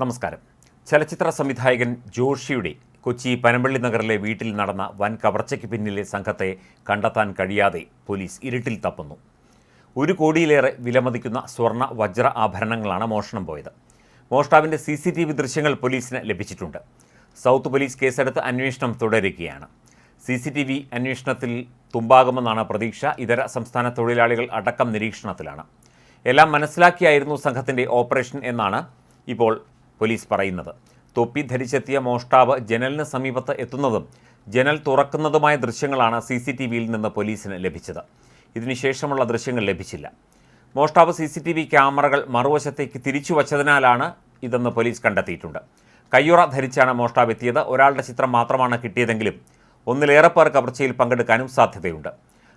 നമസ്കാരം. ചലച്ചിത്ര സംവിധായകൻ ജോഷിയുടെ കൊച്ചി പനമ്പള്ളി നഗറിലെ വീട്ടിൽ നടന്ന വൻ കവർച്ചയ്ക്ക് പിന്നിലെ സംഘത്തെ കണ്ടെത്താൻ കഴിയാതെ പോലീസ് ഇരുട്ടിൽ തപ്പുന്നു. ഒരു കോടിയിലേറെ വിലമതിക്കുന്ന സ്വർണ വജ്ര ആഭരണങ്ങളാണ് മോഷണം പോയത്. മോഷ്ടാവിന്റെ സി സി ടി വി ദൃശ്യങ്ങൾ പോലീസിന് ലഭിച്ചിട്ടുണ്ട്. സൗത്ത് പോലീസ് കേസെടുത്ത് അന്വേഷണം തുടരുകയാണ്. സി സി ടി വി അന്വേഷണത്തിൽ തുമ്പാകുമെന്നാണ് പ്രതീക്ഷ. ഇതര സംസ്ഥാന തൊഴിലാളികൾ അടക്കം നിരീക്ഷണത്തിലാണ്. എല്ലാം മനസ്സിലാക്കിയായിരുന്നു സംഘത്തിന്റെ ഓപ്പറേഷൻ എന്നാണ് ഇപ്പോൾ പോലീസ് പറയുന്നത്. തൊപ്പി ധരിച്ചെത്തിയ മോഷ്ടാവ് ജനലിന് സമീപത്ത് എത്തുന്നതും ജനൽ തുറക്കുന്നതുമായ ദൃശ്യങ്ങളാണ് സി സി ടി വിയിൽ നിന്ന് പോലീസിന് ലഭിച്ചത്. ഇതിനുശേഷമുള്ള ദൃശ്യങ്ങൾ ലഭിച്ചില്ല. മോഷ്ടാവ് സി സി ടി വി ക്യാമറകൾ മറുവശത്തേക്ക് തിരിച്ചു വച്ചതിനാലാണ് ഇതെന്ന് പോലീസ് കണ്ടെത്തിയിട്ടുണ്ട്. കയ്യുറ ധരിച്ചാണ് മോഷ്ടാവ് എത്തിയത്. ഒരാളുടെ ചിത്രം മാത്രമാണ് കിട്ടിയതെങ്കിലും ഒന്നിലേറെ പേർ കവർച്ചയിൽ പങ്കെടുക്കാനും സാധ്യതയുണ്ട്.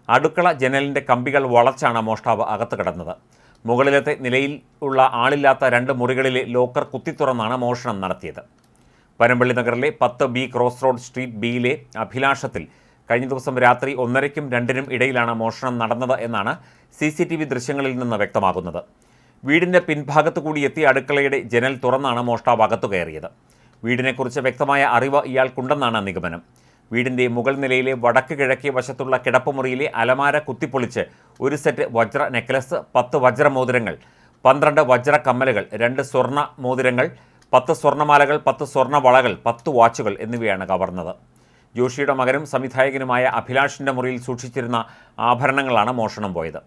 അടുക്കള ജനലിന്റെ കമ്പികൾ വളച്ചാണ് മോഷ്ടാവ് അകത്ത് കിടന്നത്. മുകളിലത്തെ നിലയിൽ ഉള്ള ആളില്ലാത്ത രണ്ട് മുറികളിലെ ലോക്കർ കുത്തിത്തുറന്നാണ് മോഷണം നടത്തിയത്. പനമ്പള്ളി നഗറിലെ പത്ത് ബി ക്രോസ് റോഡ് സ്ട്രീറ്റ് ബിയിലെ അഭിലാഷത്തിൽ കഴിഞ്ഞ ദിവസം രാത്രി ഒന്നരയ്ക്കും രണ്ടിനും ഇടയിലാണ് മോഷണം നടന്നത് എന്നാണ് സി സി ടി വി ദൃശ്യങ്ങളിൽ നിന്ന് വ്യക്തമാകുന്നത്. വീടിന്റെ പിൻഭാഗത്തു കൂടി എത്തി അടുക്കളയുടെ ജനൽ തുറന്നാണ് മോഷ്ടാവ് അകത്തു കയറിയത്. വീടിനെക്കുറിച്ച് വ്യക്തമായ അറിവ് ഇയാൾക്കുണ്ടെന്നാണ് നിഗമനം. വീടിന്റെ മുകൾ നിലയിലെ വടക്ക് കിഴക്കേ വശത്തുള്ള കിടപ്പുമുറിയിലെ അലമാര കുത്തിപ്പൊളിച്ച് ഒരു സെറ്റ് വജ്ര നെക്ലസ് പത്ത് വജ്രമോതിരങ്ങൾ പന്ത്രണ്ട് വജ്ര കമ്മലുകൾ രണ്ട് സ്വർണ മോതിരങ്ങൾ പത്ത് സ്വർണമാലകൾ പത്ത് സ്വർണ വളകൾ പത്ത് വാച്ചുകൾ എന്നിവയാണ് കവർന്നത്. ജോഷിയുടെ മകനും സംവിധായകനുമായ അഭിലാഷിന്റെ മുറിയിൽ സൂക്ഷിച്ചിരുന്ന ആഭരണങ്ങളാണ് മോഷണം പോയത്.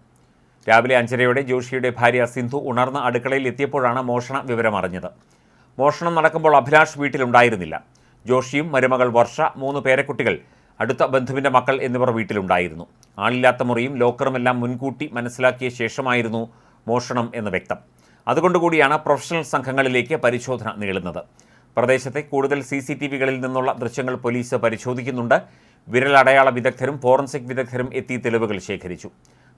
രാവിലെ അഞ്ചരയോടെ ജോഷിയുടെ ഭാര്യ സിന്ധു ഉണർന്ന് അടുക്കളയിൽ എത്തിയപ്പോഴാണ് മോഷണ വിവരം അറിഞ്ഞത് മോഷണം നടക്കുമ്പോൾ അഭിലാഷ് വീട്ടിലുണ്ടായിരുന്നില്ല. ജോഷിയും മരുമകൾ വർഷ മൂന്ന് പേരക്കുട്ടികൾ അടുത്ത ബന്ധുവിന്റെ മക്കൾ എന്നിവർ വീട്ടിലുണ്ടായിരുന്നു. ആളില്ലാത്ത മുറിയും ലോക്കറുമെല്ലാം മുൻകൂട്ടി മനസ്സിലാക്കിയ ശേഷമായിരുന്നു മോഷണം എന്ന് വ്യക്തം. അതുകൊണ്ടുകൂടിയാണ് പ്രൊഫഷണൽ സംഘങ്ങളിലേക്ക് പരിശോധന നീളുന്നത്. പ്രദേശത്തെ കൂടുതൽ സി സി ടി വികളിൽ നിന്നുള്ള ദൃശ്യങ്ങൾ പോലീസ് പരിശോധിക്കുന്നുണ്ട്. വിരലടയാള വിദഗ്ധരും ഫോറൻസിക് വിദഗ്ധരും എത്തി തെളിവുകൾ ശേഖരിച്ചു.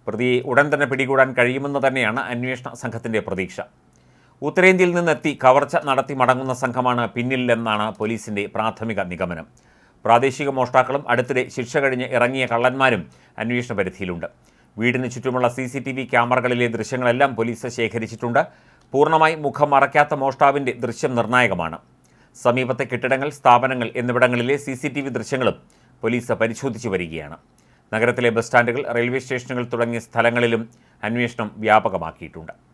പ്രതിയെ ഉടൻ തന്നെ പിടികൂടാൻ കഴിയുമെന്ന് തന്നെയാണ് അന്വേഷണ സംഘത്തിന്റെ പ്രതീക്ഷ. ഉത്തരേന്ത്യയിൽ നിന്നെത്തി കവർച്ച നടത്തി മടങ്ങുന്ന സംഘമാണ് പിന്നിലെന്നാണ് പോലീസിന്റെ പ്രാഥമിക നിഗമനം. പ്രാദേശിക മോഷ്ടാക്കളും അടുത്തിടെ ശിക്ഷ കഴിഞ്ഞ് ഇറങ്ങിയ കള്ളന്മാരും അന്വേഷണ പരിധിയിലുണ്ട്. വീടിന് ചുറ്റുമുള്ള സി സി ടി വി ക്യാമറകളിലെ ദൃശ്യങ്ങളെല്ലാം പോലീസ് ശേഖരിച്ചിട്ടുണ്ട്. പൂർണമായി മുഖം മറയ്ക്കാത്ത മോഷ്ടാവിന്റെ ദൃശ്യം നിർണായകമാണ്. സമീപത്തെ കെട്ടിടങ്ങൾ സ്ഥാപനങ്ങൾ എന്നിവിടങ്ങളിലെ സി സി ടി വി ദൃശ്യങ്ങളും പോലീസ് പരിശോധിച്ചു വരികയാണ്. നഗരത്തിലെ ബസ് സ്റ്റാൻഡുകൾ റെയിൽവേ സ്റ്റേഷനുകൾ തുടങ്ങിയ സ്ഥലങ്ങളിലും അന്വേഷണം വ്യാപകമാക്കിയിട്ടുണ്ട്.